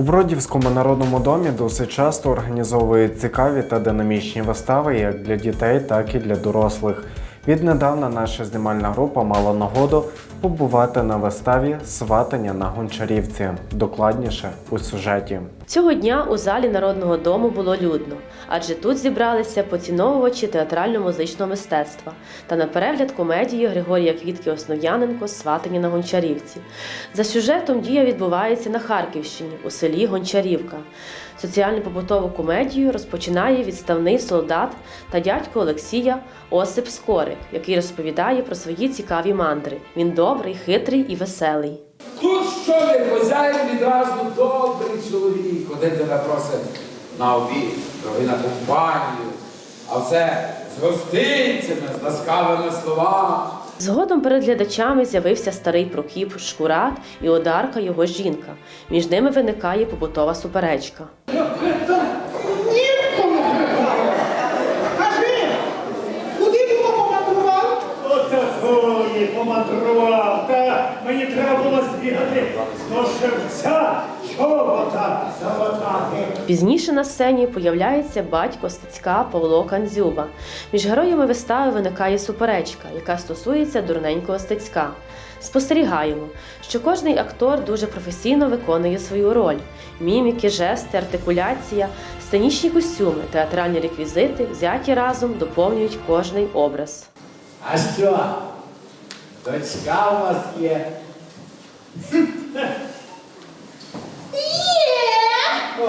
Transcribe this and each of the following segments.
У Бродівському народному домі досить часто організовують цікаві та динамічні вистави як для дітей, так і для дорослих. Віднедавна наша знімальна група мала нагоду побувати на виставі Сватання на гончарівці. Докладніше у сюжеті. Цього дня у залі народного дому було людно, адже тут зібралися поціновувачі театрально-музичного мистецтва та на перегляд комедії Григорія Квітки Основ'яненко Сватані на Гончарівці. За сюжетом дія відбувається на Харківщині у селі Гончарівка. Соціально-побутову комедію розпочинає відставний солдат та дядько Олексія Осип Скорик, який розповідає про свої цікаві мандри. Він добрий, хитрий і веселий. Тут що не хазяїн відразу добрий чоловік. Один тебе просить на обід, другий на компанію, а все з гостинцями, з ласкавими словами. Згодом перед глядачами з'явився старий Прокіп Шкурат і Одарка його жінка. Між ними виникає побутова суперечка. Кажи, куди було помандрував? Отакої помандрував, та мені треба було збігати до шевця, чобота залатати. Пізніше на сцені появляється батько Стецька Павло Кандзюба. Між героями вистави виникає суперечка, яка стосується дурненького Стецька. Спостерігаємо, що кожний актор дуже професійно виконує свою роль: міміки, жести, артикуляція, сценічні костюми, театральні реквізити взяті разом доповнюють кожний образ. А що? Дочка у вас є? Ой,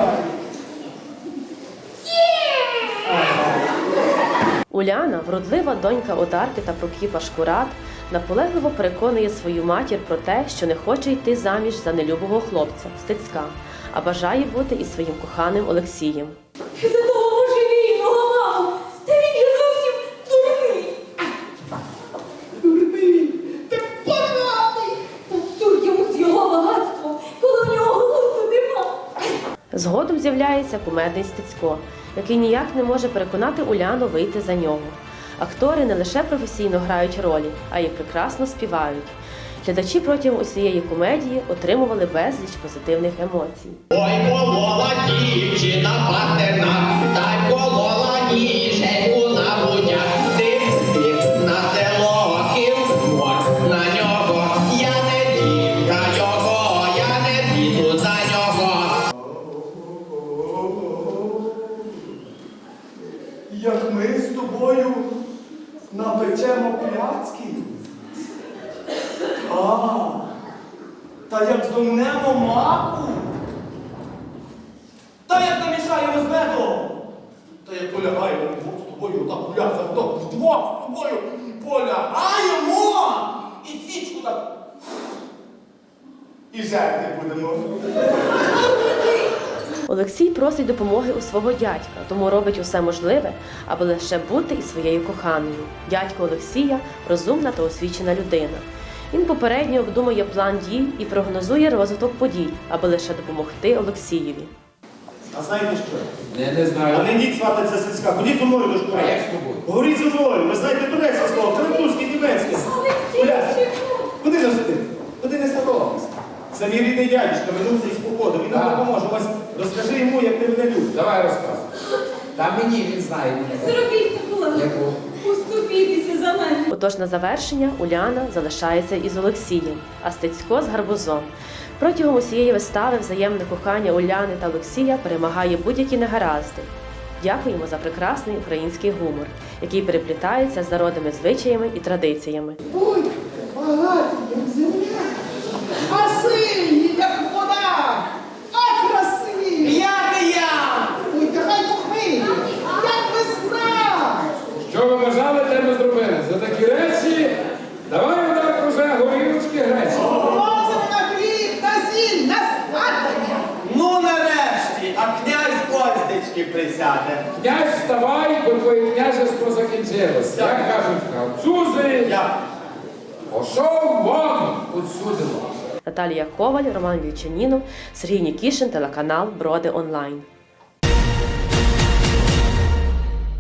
Уляна, вродлива донька Одарки та Прокіпа Шкурат, наполегливо переконує свою матір про те, що не хоче йти заміж за нелюбого хлопця Стецька, а бажає бути із своїм коханим Олексієм. За того божевільного, мамо! Та він же зовсім дурний! Дурний, ти багатий. Та тут йому з його багатством, коли в нього глузду нема! Згодом з'являється кумедний Стецько, який ніяк не може переконати Уляну вийти за нього. Актори не лише професійно грають ролі, а й прекрасно співають. Глядачі протягом усієї комедії отримували безліч позитивних емоцій. Ой, молода дівчина тобою напечемо пляцки. А, та як зомнемо маку. Та як намішаємо з медом. Та як полягаємо вдвох з тобою, так гуляться, то вдвох з тобою полягаємо. І свічку так. І жерти будемо. Олексій просить допомоги у свого дядька, тому робить усе можливе, аби лише бути із своєю коханою. Дядько Олексія розумна та освічена людина. Він попередньо обдумує план дій і прогнозує розвиток подій, аби лише допомогти Олексієві. А знаєте що? Я не А знаю. не йдіть свататься сільська, ходіть зі мною до школи. А як з тобою? Говоріть зі мною, ви знаєте турецьке слово, французьке, німецьке. Куди ви сидите? Куди не соромись? Це мій рідний дядюшка, вернувся Так. допоможе. Ось розкажи йому, як ти мене любиш. Давай розказуй. Та мені він знає. Зробіть! Яку? За мене! Отож на завершення Уляна залишається із Олексієм, а Стецько з гарбузом. Протягом усієї вистави взаємне кохання Уляни та Олексія перемагає будь-які негаразди. Дякуємо за прекрасний український гумор, який переплітається з народними звичаями і традиціями. Ой, багаті, як земля. А сині, як вода. А красиві. Як я. Ой, та хай похмилі. Як весна. Що ви бажали, те ми зробили. За такі речі давай так уже горілочки гречі. Розум на хліб, на сіль, на сватання. Ну нарешті, а князь Оздечки присяде. Князь, вставай, бо твоє княжество закінчилось. Як кажуть французи, Я пошов вон отсюди. Наталія Коваль, Роман Вільчанінов, Сергій Нікішин, телеканал Броди Онлайн.